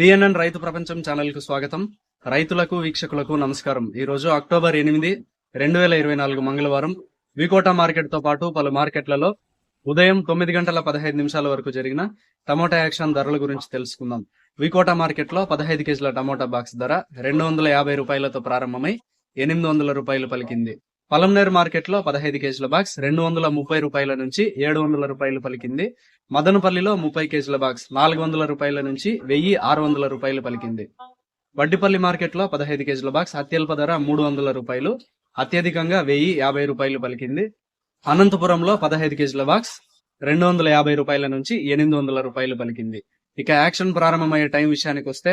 PNN రైతు ప్రపంచం ఛానల్కు స్వాగతం. రైతులకు వీక్షకులకు నమస్కారం. ఈ రోజు అక్టోబర్ ఎనిమిది రెండు వేల ఇరవై నాలుగు మంగళవారం వికోట మార్కెట్తో పాటు పలు మార్కెట్లలో ఉదయం తొమ్మిది గంటల పదహైదు నిమిషాల వరకు జరిగిన టమోటా యాక్షన్ ధరల గురించి తెలుసుకుందాం. వికోట మార్కెట్లో పదహైదు కేజీల టమోటా బాక్స్ ధర రెండు వందల యాభై రూపాయలతో ప్రారంభమై ఎనిమిది వందల రూపాయలు పలికింది. పలంనేర్ మార్కెట్లో పదహైదు కేజీల బాక్స్ రెండు వందల ముప్పై రూపాయల నుంచి ఏడు వందల రూపాయలు పలికింది. మదనపల్లిలో ముప్పై కేజీల బాక్స్ నాలుగు వందల రూపాయల నుంచి వెయ్యి ఆరు వందల రూపాయలు పలికింది. వడ్డిపల్లి మార్కెట్లో పదహైదు కేజీల బాక్స్ అత్యల్ప ధర మూడు వందల రూపాయలు అత్యధికంగా వెయ్యి యాభై రూపాయలు పలికింది. అనంతపురంలో పదహైదు కేజీల బాక్స్ రెండు వందల యాభై రూపాయల నుంచి ఎనిమిది వందల రూపాయలు పలికింది. ఇక యాక్షన్ ప్రారంభమయ్యే టైం విషయానికి వస్తే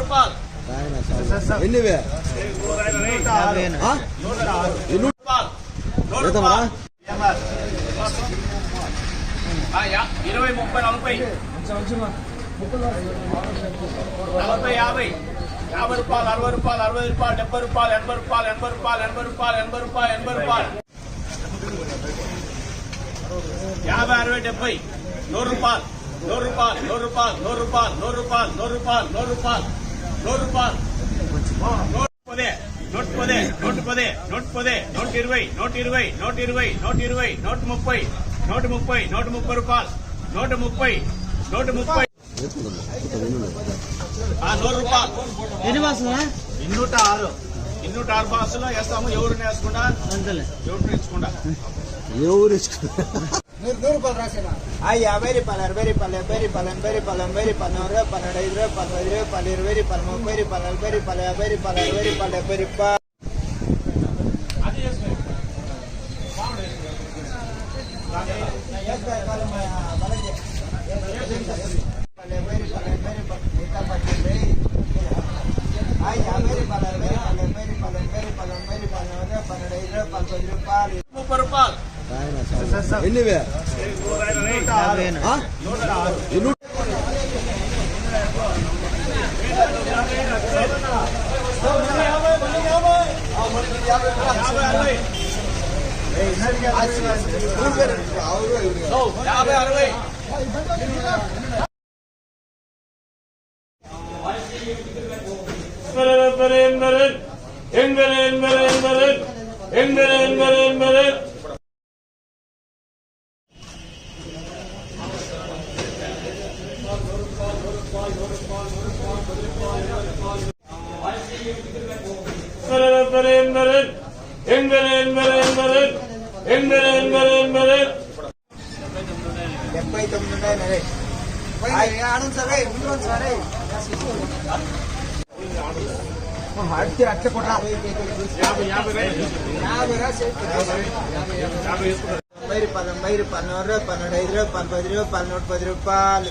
రూపాయలు? ఎన్ని ఇరవై ముప్పై నలభై. నలభై యాభై. యాభై రూపాయలు అరవై రూపాయలు అరవై రూపాయలు డెబ్బై రూపాయలు ఎనభై రూపాయలు ఎనభై రూపాయలు ఎనభై రూపాయలు ఎనభై రూపాయలు ఎనభై రూపాయలు. యాభై అరవై డెబ్బై. నూరు రూపాయలు నూరు రూపాయలు నూరు రూపాయలు నూరు రూపాయలు నూరు రూపాయలు నూరు రూపాయలు నూరు రూపాయలు. నూరు రూపాయలు నూట పదే నూట పదే నూట పదే నూట పదే నూట ఇరవై నూట ఇరవై నూట ఇరవై నూట ఇరవై నూట ముప్పై నూట ముప్పై నూట ముప్పై రూపాయలు. నూట ముప్పై నూట ముప్పై ఆ నూరు రూపాయలు ఎన్ని బాసులా? ఇన్నూట ఆరు ఇన్నూట ఆరు బాసులో వేస్తాము ఎవరిని వేసుకుండా ఎవరిని వేసుకుండా ఎవరు ఇచ్చుకో- ஐயா வெரி பலர் வெரி பல வெரி பலன் வெரி பலம் வெரி பதினோரு பன்னெண்டு இருபது பன்னெண்டு இருபது பன்னெண்டு வெரி பலமோ வெரி பலர் வெரி பல வெரி பலர் வெரி பல பெரிப்பா முப்பது ரூபாய் ఎన్ని వేరే ఎందరే ఎందరే ఎందరే ఎందరే ఎందరే ఎందరే ఎందరే డెబ్బై తొమ్మిది ఉన్నాయి నరేష్ సరే ముందు పన్నెండు పన్నెండు ఐదు రూపాయలు పన్నెండు ఐదు రూపాయలు పన్నెండు రూపాయలు పన్నూట పది రూపాయలు.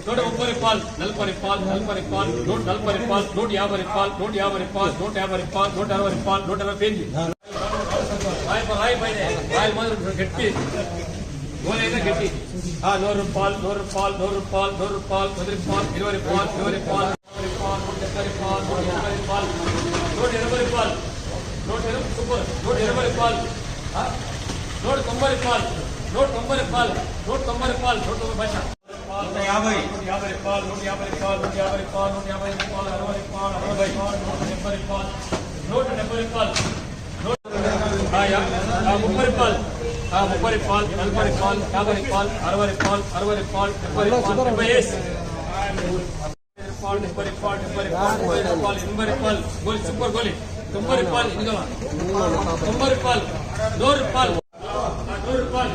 నూట ముప్పై రూపాయలు నలభై రూపాయలు నలభై రూపాయలు నూట నలభై రూపాయలు నూట యాభై రూపాయలు నూట యాభై రూపాయలు నూట యాభై రూపాయలు నూట అరవై రూపాయలు నూట అరవై పేజీ రాయి పై- రాయి పైనే. రాయి రాయల్ మాదిరి గట్టి గోలైనా గట్టి ఆ నూరు రూపాయలు నూరు రూపాయలు నూరు రూపాయలు నూరు రూపాయలు పది రూపాయలు ఇరవై రూపాయలు ఇరవై రూపాయలు రూపాయలు నూట తొంభై రూపాయలు నూట తొంభై భాష నూట యాభై నూట యాభై రూపాయలు నూట యాభై రూపాయలు నూట యాభై రూపాయలు నూట యాభై రూపాయలు అరవై రూపాయలు అరవై రూపాయలు నూట డెబ్బై రూపాయలు నూట డెబ్బై రూపాయలు ఆ యా- ఆ ముప్పై రూపాయలు ఆ ముప్పై రూపాయలు నలభై రూపాయలు యాభై రూపాయలు అరవై రూపాయలు అరవై రూపాయలు డెబ్బై రూపాయలు డెబ్బై వేసి రూపాయలు డెబ్బై రూపాయలు డెబ్బై రూపాయలు ముప్పై రూపాయలు ఎనభై రూపాయలు గోలి సూపర్ గోలి తొంభై రూపాయలు ఇదిగో తొంభై రూపాయలు నూరు రూపాయలు ఆ, నూరు రూపాయలు ఆ, నూరు రూపాయలు